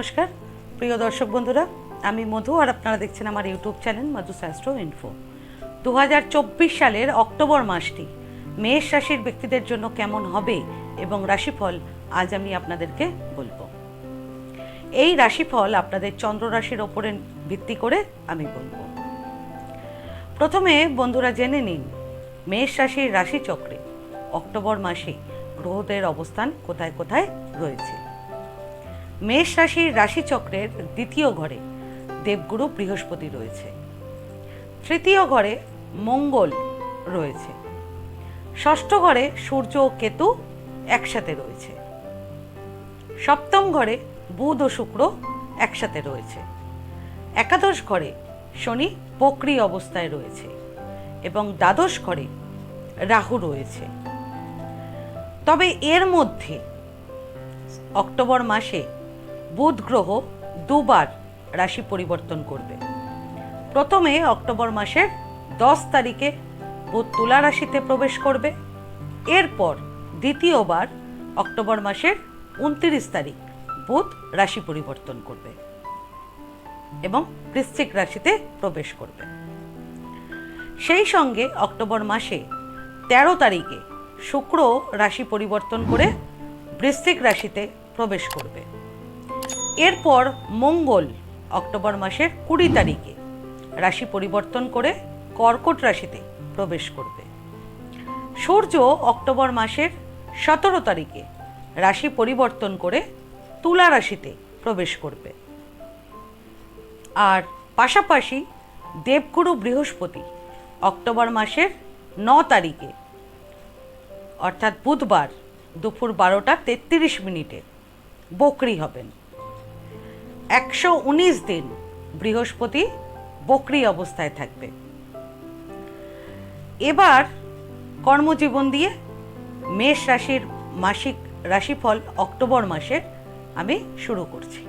নমস্কার। প্রিয় দর্শক বন্ধুরা, আমি মধু আর আপনারা দেখছেন আমার ইউটিউব চ্যানেল মধু শাস্ত্র ইনফো দু হাজার চব্বিশ সালের অক্টোবর মাসটি মেষ রাশির ব্যক্তিদের জন্য কেমন হবে এবং রাশিফল আজ আমি আপনাদেরকে বলব। এই রাশিফল আপনাদের চন্দ্র রাশির ওপরে ভিত্তি করে আমি বলব। প্রথমে বন্ধুরা জেনে নিন, মেষ রাশির রাশিচক্রে অক্টোবর মাসে গ্রহদের অবস্থান কোথায় কোথায় রয়েছে? মেষ রাশির রাশিচক্রের দ্বিতীয় ঘরে দেবগুরু বৃহস্পতি রয়েছে। তৃতীয় ঘরে মঙ্গল রয়েছে। ষষ্ঠ ঘরে সূর্য ও কেতু একসাথে রয়েছে। সপ্তম ঘরে বুধ ও শুক্র একসাথে রয়েছে। একাদশ ঘরে শনি বক্রি অবস্থায় রয়েছে এবং দ্বাদশ ঘরে রাহু রয়েছে। তবে এর মধ্যে অক্টোবর মাসে বুধ গ্রহ দুবার রাশি পরিবর্তন করবে। প্রথমে অক্টোবর মাসের দশ তারিখে বুধ তুলা রাশিতে প্রবেশ করবে। এরপর দ্বিতীয়বার অক্টোবর মাসের উনত্রিশ তারিখ বুধ রাশি পরিবর্তন করবে এবং বৃশ্চিক রাশিতে প্রবেশ করবে। সেই সঙ্গে অক্টোবর মাসে তেরো তারিখে শুক্র রাশি পরিবর্তন করে বৃশ্চিক রাশিতে প্রবেশ করবে। এরপর মঙ্গল, অক্টোবর মাসের কুড়ি তারিখে রাশি পরিবর্তন করে কর্কট রাশিতে প্রবেশ করবে। সূর্য অক্টোবর মাসের সতেরো তারিখে রাশি পরিবর্তন করে তুলা রাশিতে প্রবেশ করবে। আর পাশাপাশি দেবগুরু বৃহস্পতি অক্টোবর মাসের ন তারিখে, অর্থাৎ বুধবার দুপুর বারোটা তেত্রিশ মিনিটে বকরি হবেন। একশো উনিশ দিন বৃহস্পতি বকরি অবস্থায় থাকবে। এবার কর্মজীবন দিয়ে মেষ রাশির মাসিক রাশিফল অক্টোবর মাসে আমি শুরু করছি।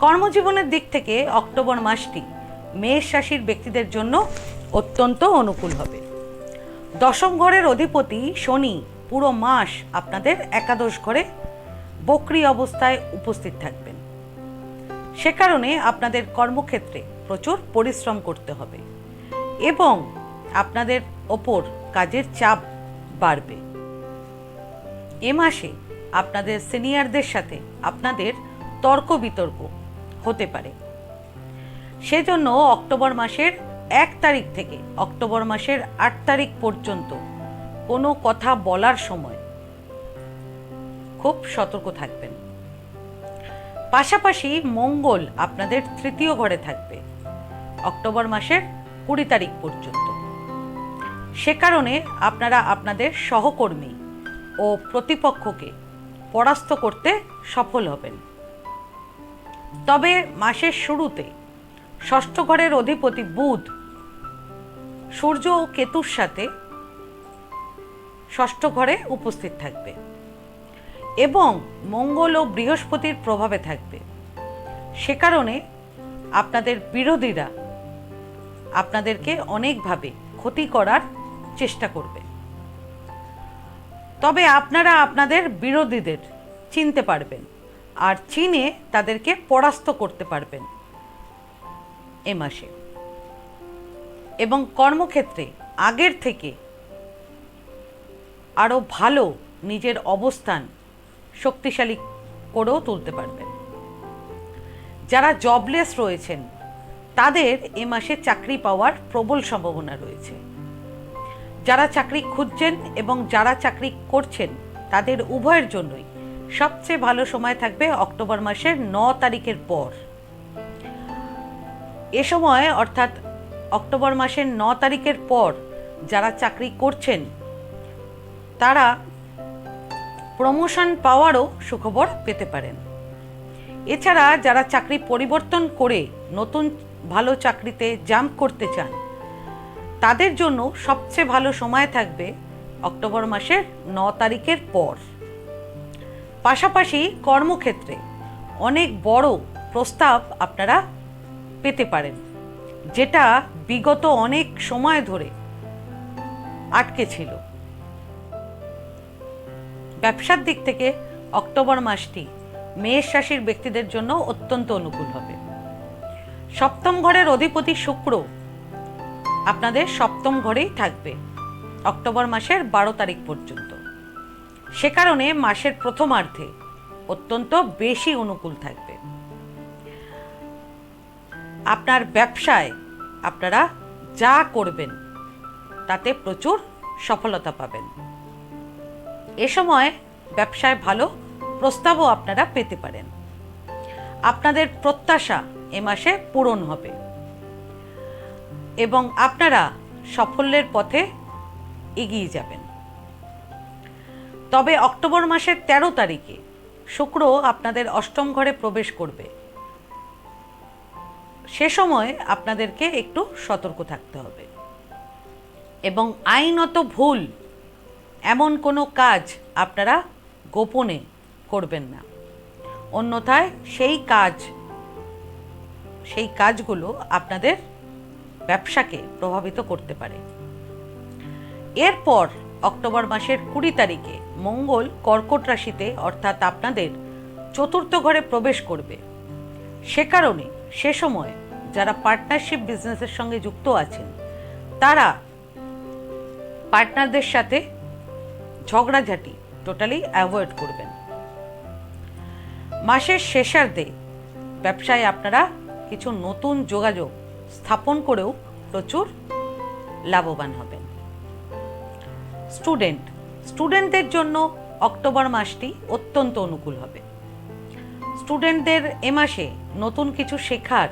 কর্মজীবনের দিক থেকে অক্টোবর মাসটি মেষ রাশির ব্যক্তিদের জন্য অত্যন্ত অনুকূল হবে। দশম ঘরের অধিপতি শনি পুরো মাস আপনাদের একাদশ ঘরে বকরি অবস্থায় উপস্থিত থাকবেন। সে কারণে আপনাদের কর্মক্ষেত্রে প্রচুর পরিশ্রম করতে হবে এবং আপনাদের ওপর কাজের চাপ বাড়বে। এ মাসে আপনাদের সিনিয়রদের সাথে আপনাদের তর্ক বিতর্ক হতে পারে। সেজন্য অক্টোবর মাসের এক তারিখ থেকে অক্টোবর মাসের আট তারিখ পর্যন্ত কোনো কথা বলার সময় খুব সতর্ক থাকবেন। পাশাপাশি মঙ্গল আপনাদের তৃতীয় ঘরে থাকবে, অক্টোবর মাসের কুড়ি তারিখ পর্যন্ত। সে কারণে আপনারা আপনাদের সহকর্মী ও প্রতিপক্ষকে পরাস্ত করতে সফল হবেন। তবে মাসের শুরুতে ষষ্ঠ ঘরের অধিপতি বুধ সূর্য ও কেতুর সাথে ষষ্ঠ ঘরে উপস্থিত থাকবে। এবং মঙ্গল ও বৃহস্পতির প্রভাবে থাকবে। সে কারণে আপনাদের বিরোধীরা আপনাদেরকে অনেকভাবে ক্ষতি করার চেষ্টা করবে। তবে আপনারা আপনাদের বিরোধীদের চিনতে পারবেন আর চিনে তাদেরকে পরাস্ত করতে পারবেন এ মাসে। এবং কর্মক্ষেত্রে আগের থেকে আরও ভালো নিজের অবস্থান শক্তিশালী করেও তুলতে পারবেন যারা জবলেস রয়েছেন, তাদের এ মাসে চাকরি পাওয়ার প্রবল সম্ভাবনা রয়েছে। যারা চাকরি খুঁজছেন এবং যারা চাকরি করছেন, তাদের উভয়ের জন্যই সবচেয়ে ভালো সময় থাকবে অক্টোবর মাসের ন তারিখের পর। এ সময়, অর্থাৎ অক্টোবর মাসের ন তারিখের পর যারা চাকরি করছেন, তারা প্রমোশন পাওয়ারও সুখবর পেতে পারেন। এছাড়া যারা চাকরি পরিবর্তন করে নতুন ভালো চাকরিতে জাম্প করতে চান, তাদের জন্য সবচেয়ে ভালো সময় থাকবে অক্টোবর মাসের ন তারিখের পর। পাশাপাশি কর্মক্ষেত্রে অনেক বড় প্রস্তাব আপনারা পেতে পারেন, যেটা বিগত অনেক সময় ধরে আটকে ছিল। ব্যবসার দিক থেকে অক্টোবর মাসটি মেষ রাশির ব্যক্তিদের জন্য অত্যন্ত অনুকূল হবে। সপ্তম ঘরের অধিপতি শুক্র আপনাদের সপ্তম ঘরেই থাকবে অক্টোবর মাসের বারো তারিখ পর্যন্ত। সে কারণে মাসের প্রথমার্ধে অত্যন্ত বেশি অনুকূল থাকবে। আপনার ব্যবসায় আপনারা যা করবেন তাতে প্রচুর সফলতা পাবেন। এ সময় ব্যবসায় ভালো প্রস্তাবও আপনারা পেতে পারেন। আপনাদের প্রত্যাশা এ মাসে পূরণ হবে। এবং আপনারা সাফল্যের পথে এগিয়ে যাবেন। তবে অক্টোবর মাসের ১৩ তারিখে শুক্র আপনাদের অষ্টম ঘরে প্রবেশ করবে। সে সময় আপনাদেরকে একটু সতর্ক থাকতে হবে। এবং আইনত ভুল এমন কোনো কাজ আপনারা গোপনে করবেন না। অন্যথায় সেই কাজ, সেই কাজগুলো আপনাদের ব্যবসাকে প্রভাবিত করতে পারে। এরপর অক্টোবর মাসের কুড়ি তারিখে মঙ্গল কর্কট রাশিতে অর্থাৎ আপনাদের চতুর্থ ঘরে প্রবেশ করবে। সে কারণে সে সময় যারা পার্টনারশিপ বিজনেসের সঙ্গে যুক্ত আছেন, তারা পার্টনারদের সাথে ঝগড়াঝাটি টোটালি অ্যাভয়েড করবেন। মাসের শেষার্ধে ব্যবসায় আপনারা কিছু নতুন যোগাযোগ স্থাপন করেও প্রচুর লাভবান হবেন। স্টুডেন্ট, স্টুডেন্টদের জন্য অক্টোবর মাসটি অত্যন্ত অনুকূল হবে। স্টুডেন্টদের এ মাসে নতুন কিছু শেখার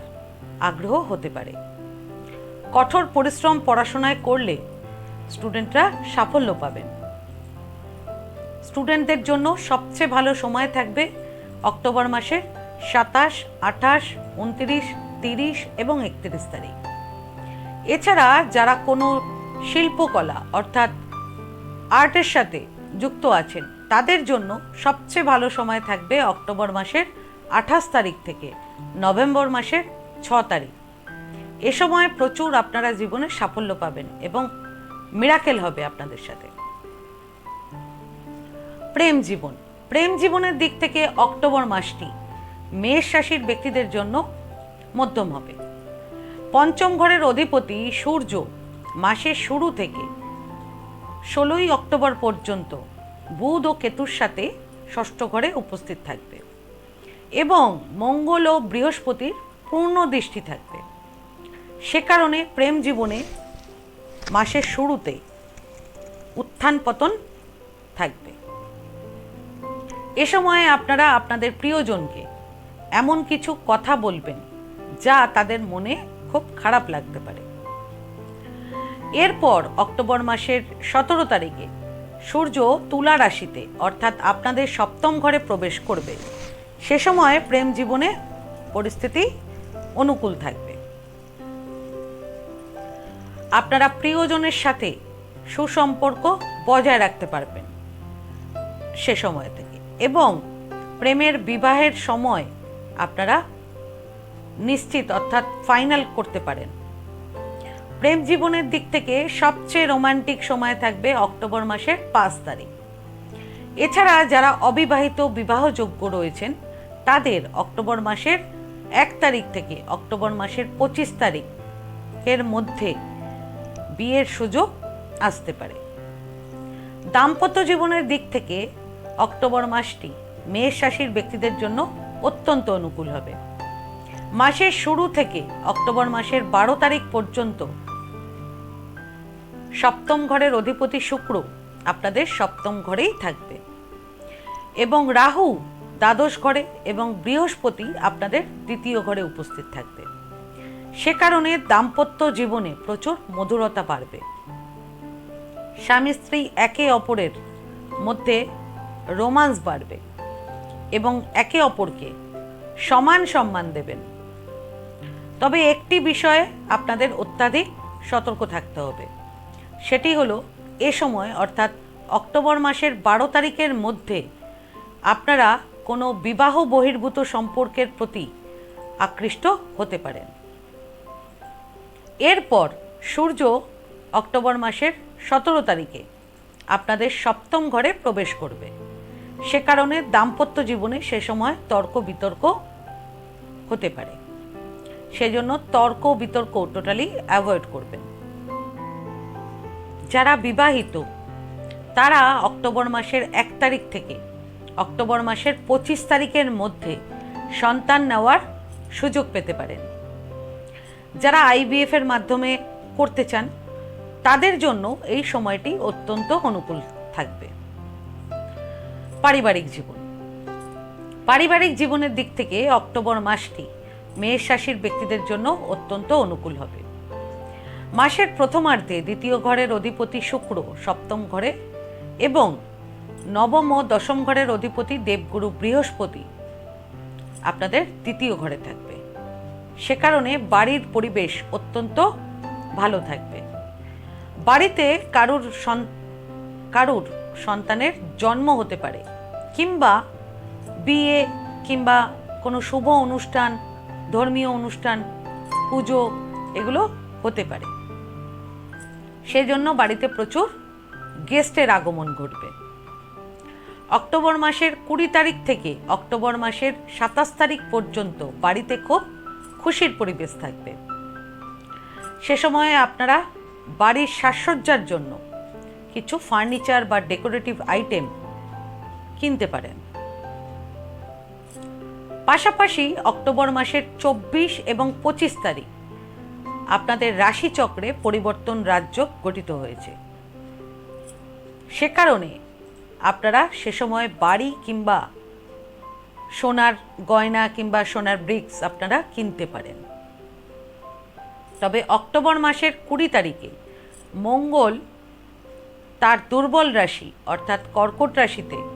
আগ্রহ হতে পারে। কঠোর পরিশ্রম পড়াশোনায় করলে স্টুডেন্টরা সাফল্য পাবেন। স্টুডেন্টদের জন্য সবচেয়ে ভালো সময় থাকবে অক্টোবর মাসের সাতাশ, আঠাশ, উনত্রিশ, তিরিশ এবং একত্রিশ তারিখ। এছাড়া যারা কোনো শিল্পকলা অর্থাৎ আর্টের সাথে যুক্ত আছেন, তাদের জন্য সবচেয়ে ভালো সময় থাকবে অক্টোবর মাসের আঠাশ তারিখ থেকে নভেম্বর মাসের ছ তারিখ। এ সময় প্রচুর আপনারা জীবনে সাফল্য পাবেন এবং মিরাকেল হবে আপনাদের সাথে। প্রেম জীবন। প্রেম জীবনের দিক থেকে অক্টোবর মাসটি মেষ রাশির ব্যক্তিদের জন্য মধ্যম হবে। পঞ্চম ঘরের অধিপতি সূর্য মাসের শুরু থেকে ষোলোই অক্টোবর পর্যন্ত বুধ ও কেতুর সাথে ষষ্ঠ ঘরে উপস্থিত থাকবে এবং মঙ্গল ও বৃহস্পতির পূর্ণ দৃষ্টি থাকবে। সে কারণে প্রেম জীবনে মাসের শুরুতে উত্থান পতন এ সময়ে আপনারা আপনাদের প্রিয়জনকে এমন কিছু কথা বলবেন যা তাদের মনে খুব খারাপ লাগতে পারে। এরপর অক্টোবর মাসের সতেরো তারিখে সূর্য তুলা রাশিতে, অর্থাৎ আপনাদের সপ্তম ঘরে প্রবেশ করবে। সে সময় প্রেম জীবনে পরিস্থিতি অনুকূল থাকবে। আপনারা প্রিয়জনের সাথে সুসম্পর্ক বজায় রাখতে পারবেন সে সময় থেকে এবং প্রেমের বিবাহের সময় আপনারা নিশ্চিত অর্থাৎ ফাইনাল করতে পারেন। প্রেম জীবনের দিক থেকে সবচেয়ে রোমান্টিক সময় থাকবে অক্টোবর মাসের পাঁচ তারিখ। এছাড়া যারা অবিবাহিত বিবাহযোগ্য রয়েছেন, তাদের অক্টোবর মাসের এক তারিখ থেকে অক্টোবর মাসের পঁচিশ তারিখের মধ্যে বিয়ের সুযোগ আসতে পারে। দাম্পত্য জীবনের দিক থেকে অক্টোবর মাসটি মেষ রাশির ব্যক্তিদের জন্য অত্যন্ত অনুকূল হবে। মাসের শুরু থেকে অক্টোবর মাসের বারো তারিখ পর্যন্ত সপ্তম ঘরের অধিপতি শুক্র আপনাদের সপ্তম ঘরেই থাকবে এবং রাহু দ্বাদশ ঘরে এবং বৃহস্পতি আপনাদের দ্বিতীয় ঘরে উপস্থিত থাকবে। সে কারণে দাম্পত্য জীবনে প্রচুর মধুরতা বাড়বে। স্বামী স্ত্রী একে অপরের মধ্যে রোমান্স বাড়বে এবং একে অপরকে সমান সম্মান দেবেন। তবে একটি বিষয়ে আপনাদের অত্যাধিক সতর্ক থাকতে হবে। সেটি হলো, এ সময়, অর্থাৎ অক্টোবর মাসের বারো তারিখের মধ্যে, আপনারা কোনো বিবাহ বহির্ভূত সম্পর্কের প্রতি আকৃষ্ট হতে পারেন। এরপর সূর্য অক্টোবর মাসের সতেরো তারিখে আপনাদের সপ্তম ঘরে প্রবেশ করবে। সে কারণে দাম্পত্য জীবনে সে সময় তর্ক বিতর্ক হতে পারে। সেজন্য তর্ক বিতর্ক টোটালি অ্যাভয়েড করবেন। যারা বিবাহিত, তারা অক্টোবর মাসের এক তারিখ থেকে অক্টোবর মাসের পঁচিশ তারিখের মধ্যে সন্তান নেওয়ার সুযোগ পেতে পারেন। যারা আইবিএফ এর মাধ্যমে করতে চান, তাদের জন্য এই সময়টি অত্যন্ত অনুকূল থাকবে। পারিবারিক জীবন। পারিবারিক জীবনের দিক থেকে অক্টোবর মাসটি মেষ রাশির ব্যক্তিদের জন্য অত্যন্ত অনুকূল হবে। মাসের প্রথমার্ধে দ্বিতীয় ঘরের অধিপতি শুক্র সপ্তম ঘরে এবং নবম ও দশম ঘরের অধিপতি দেবগুরু বৃহস্পতি আপনাদের দ্বিতীয় ঘরে থাকবে। সে কারণে বাড়ির পরিবেশ অত্যন্ত ভালো থাকবে। বাড়িতে কারুর কারুর সন্তানের জন্ম হতে পারে। কিংবা বিয়ে কিংবা কোনো শুভ অনুষ্ঠান, ধর্মীয় অনুষ্ঠান, পুজো, এগুলো হতে পারে। সেজন্য বাড়িতে প্রচুর গেস্টের আগমন ঘটবে। অক্টোবর মাসের কুড়ি তারিখ থেকে অক্টোবর মাসের সাতাশ তারিখ পর্যন্ত বাড়িতে খুব খুশির পরিবেশ থাকবে। সে সময়ে আপনারা বাড়ির সাজসজ্জার জন্য কিছু ফার্নিচার বা ডেকোরেটিভ আইটেম কিনতে পারেন। পাশাপাশি অক্টোবর মাসের চব্বিশ এবং পঁচিশ তারিখ আপনাদের রাশিচক্রে পরিবর্তন রাজ্য গঠিত হয়েছে। সে কারণে আপনারা সে সময় বাড়ি কিংবা সোনার গয়না কিংবা সোনার ব্রিক্স আপনারা কিনতে পারেন। তবে অক্টোবর মাসের কুড়ি তারিখে মঙ্গল তার দুর্বল রাশি অর্থাৎ কর্কট রাশিতে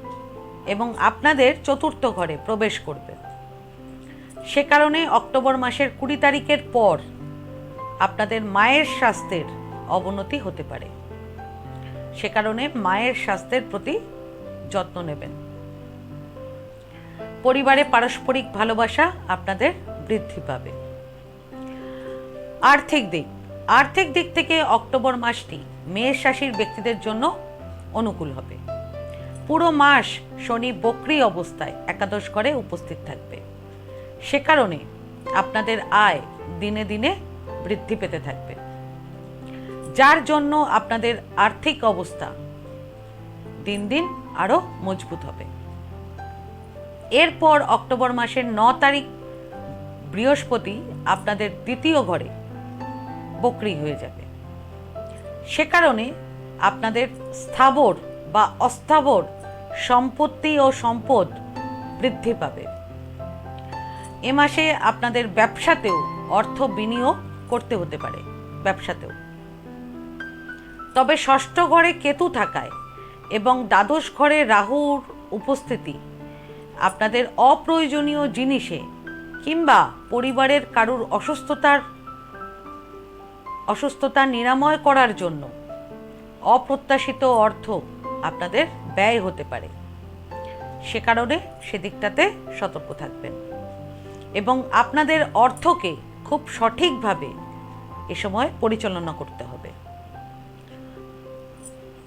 এবং আপনাদের চতুর্থ ঘরে প্রবেশ করবে। সে কারণে অক্টোবর মাসের কুড়ি তারিখের পর আপনাদের মায়ের স্বাস্থ্যের অবনতি হতে পারে। সে কারণে মায়ের স্বাস্থ্যের প্রতি যত্ন নেবেন। পরিবারে পারস্পরিক ভালোবাসা আপনাদের বৃদ্ধি পাবে। আর্থিক দিক। আর্থিক দিক থেকে অক্টোবর মাসটি মেষ রাশির ব্যক্তিদের জন্য অনুকূল হবে। পুরো মাস শনি বক্রি অবস্থায় একাদশ ঘরে উপস্থিত থাকবে। সে কারণে আপনাদের আয় দিনে দিনে বৃদ্ধি পেতে থাকবে। যার জন্য আপনাদের আর্থিক অবস্থা দিন দিন আরও মজবুত হবে। এরপর অক্টোবর মাসের ন তারিখ বৃহস্পতি আপনাদের দ্বিতীয় ঘরে বকরি হয়ে যাবে। সে কারণে আপনাদের স্থাবর বা অস্থাবর সম্পত্তি ও সম্পদ বৃদ্ধি পাবে। এ মাসে আপনাদের ব্যবসাতেও অর্থ বিনিয়োগ করতে হতে পারে, ব্যবসাতেও। তবে ষষ্ঠ ঘরে কেতু থাকায় এবং দ্বাদশ ঘরে রাহুর উপস্থিতি আপনাদের অপ্রয়োজনীয় জিনিসে কিংবা পরিবারের কারুর অসুস্থতার, অসুস্থতা নিরাময় করার জন্য অপ্রত্যাশিত অর্থ আপনাদের ব্যয় হতে পারে। সে কারণে সেদিকটাতে সতর্ক থাকবেন। এবং আপনাদের অর্থকে খুব সঠিকভাবে এ সময় পরিচালনা করতে হবে।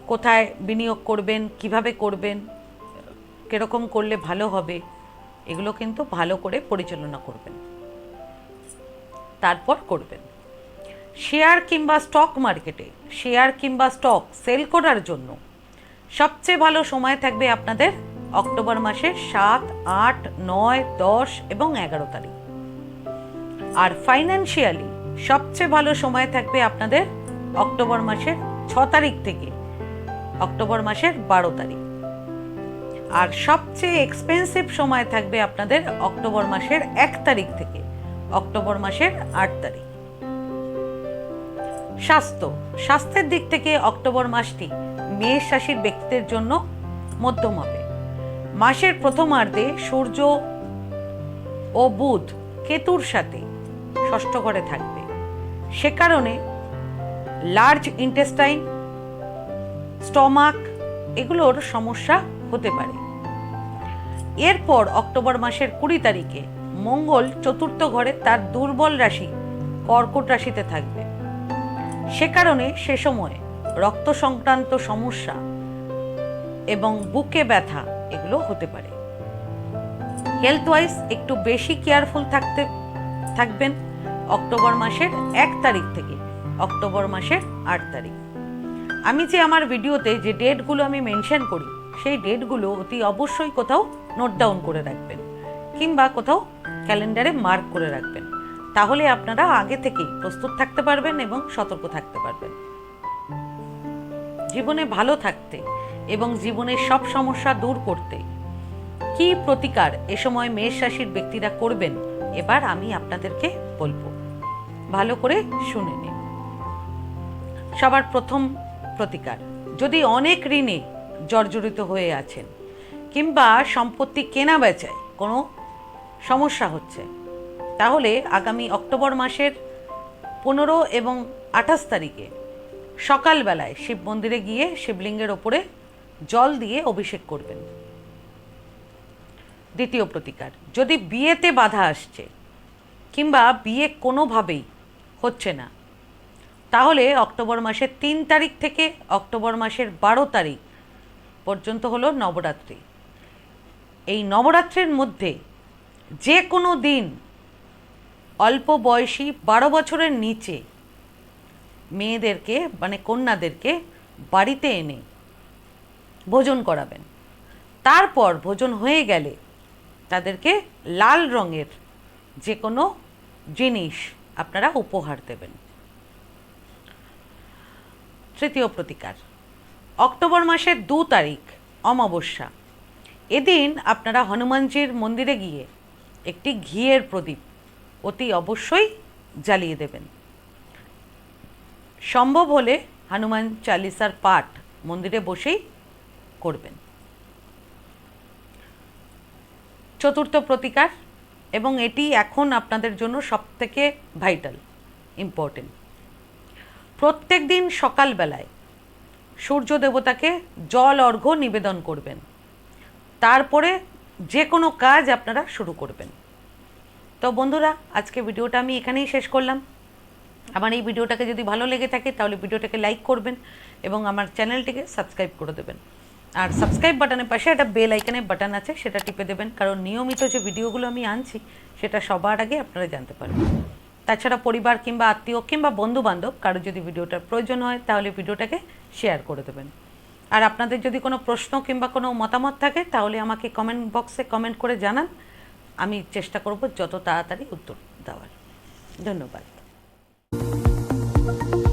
কোথায় বিনিয়োগ করবেন, কীভাবে করবেন, কীরকম করলে ভালো হবে, এগুলো কিন্তু ভালো করে পরিচালনা করবেন। তারপর করবেন। শেয়ার কিংবা স্টক মার্কেটে শেয়ার কিংবা স্টক সেল করার জন্য সবচেয়ে ভালো সময় থাকবে আপনাদের অক্টোবর মাসের সাত, আট, নয়, দশ এবং এগারো তারিখ। আর ফাইন্যান্সিয়ালি সবচেয়ে ভালো সময় থাকবে আপনাদের অক্টোবর মাসের ছ তারিখ থেকে, অক্টোবর মাসের বারো তারিখ। আর সবচেয়ে এক্সপেন্সিভ সময় থাকবে আপনাদের অক্টোবর মাসের এক তারিখ থেকে, অক্টোবর মাসের আট তারিখ। স্বাস্থ্য, স্বাস্থ্যের দিক থেকে অক্টোবর মাসটি মেষ রাশির ব্যক্তিদের জন্য মধ্যম হবে। মাসের প্রথমার্ধে সূর্য ও বুধ কেতুর সাথে ষষ্ঠ ঘরে থাকবে। সে কারণে লার্জ ইন্টেস্টাইন স্টমাক এগুলোর সমস্যা হতে পারে। এরপর অক্টোবর মাসের কুড়ি তারিখে মঙ্গল চতুর্থ ঘরে তার দুর্বল রাশি কর্কট রাশিতে থাকবে। সে কারণে সে সময় রক্ত সংক্রান্ত সমস্যা এবং বুকে ব্যথা, এগুলো হতে পারে। হেলথ ওয়াইজ একটু বেশি কেয়ারফুল থাকতে, থাকবেন অক্টোবর মাসের এক তারিখ থেকে, অক্টোবর মাসের আট তারিখ। আমি যে আমার ভিডিওতে যে ডেটগুলো আমি মেনশন করি, সেই ডেটগুলো অতি অবশ্যই কোথাও নোট ডাউন করে রাখবেন কিংবা কোথাও ক্যালেন্ডারে মার্ক করে রাখবেন। তাহলে আপনারা আগে থেকেই প্রস্তুত থাকতে পারবেন এবং সতর্ক থাকতে পারবেন। জীবনে ভালো থাকতে এবং জীবনের সব সমস্যা দূর করতে। কি প্রতিকার এ সময় মেষ রাশির ব্যক্তিরা করবেন? এবার আমি আপনাদেরকে বলব। ভালো করে শুনে নিন। সবার প্রথম প্রতিকার, যদি অনেক ঋণে জর্জরিত হয়ে আছেন কিংবা সম্পত্তি কেনা বেচায় কোনো সমস্যা হচ্ছে, তাহলে আগামী অক্টোবর মাসের পনেরো এবং আঠাশ তারিখে সকালবেলায় শিব মন্দিরে গিয়ে শিবলিঙ্গের ওপরে জল দিয়ে অভিষেক করবেন। দ্বিতীয় প্রতিকার, যদি বিয়েতে বাধা আসছে কিংবা বিয়ে কোনোভাবেই হচ্ছে না, তাহলে অক্টোবর মাসের তিন তারিখ থেকে অক্টোবর মাসের বারো তারিখ পর্যন্ত হলো নবরাত্রি। এই নবরাত্রির মধ্যে যে কোনো দিন অল্প বয়সী বারো বছরের নিচে মেয়েদেরকে মানে কন্যাদেরকে বাড়িতে এনে ভোজন করাবেন। তারপর ভোজন হয়ে গেলে তাদেরকে লাল রঙের যে কোনো জিনিস আপনারা উপহার দেবেন। তৃতীয় প্রতিকার। অক্টোবর মাসের দু তারিখ, অমাবস্যা। এদিন আপনারা হনুমানজির মন্দিরে গিয়ে একটি ঘিয়ের প্রদীপ অতি অবশ্যই জ্বালিয়ে দেবেন। সম্ভব হলে হনুমান চালিসার পাঠ মন্দিরে বসেই করবেন। চতুর্থ প্রতিকার এবং এটি এখন আপনাদের জন্য সবথেকে ভাইটাল ইম্পর্টেন্ট প্রত্যেক দিন সকালবেলায় সূর্য দেবতাকে জল অর্ঘ্য নিবেদন করবেন। তারপরে যে কোনো কাজ আপনারা শুরু করবেন। তো বন্ধুরা, আজকে ভিডিওটা আমি এখানেই শেষ করলাম। আমার এই ভিডিওটাকে যদি ভালো লেগে থাকে, তাহলে ভিডিওটাকে লাইক করবেন এবং আমার চ্যানেলটিকে সাবস্ক্রাইব করে দেবেন। আর সাবস্ক্রাইব বাটনের পাশে একটা বেল আইকনের বাটন আছে, সেটা টিপে দেবেন, কারণ নিয়মিত যে ভিডিওগুলো আমি আনছি, সেটা সবার আগে আপনারা জানতে পারবেন। তাছাড়া পরিবার কিংবা আত্মীয় কিংবা বন্ধু বান্ধব কারও যদি ভিডিওটার প্রয়োজন হয়, তাহলে ভিডিওটাকে শেয়ার করে দেবেন। আর আপনাদের যদি কোনো প্রশ্ন কিংবা কোনো মতামত থাকে, তাহলে আমাকে কমেন্ট বক্সে কমেন্ট করে জানান। আমি চেষ্টা করব যত তাড়াতাড়ি উত্তর দেওয়ার। ধন্যবাদ। Thank you.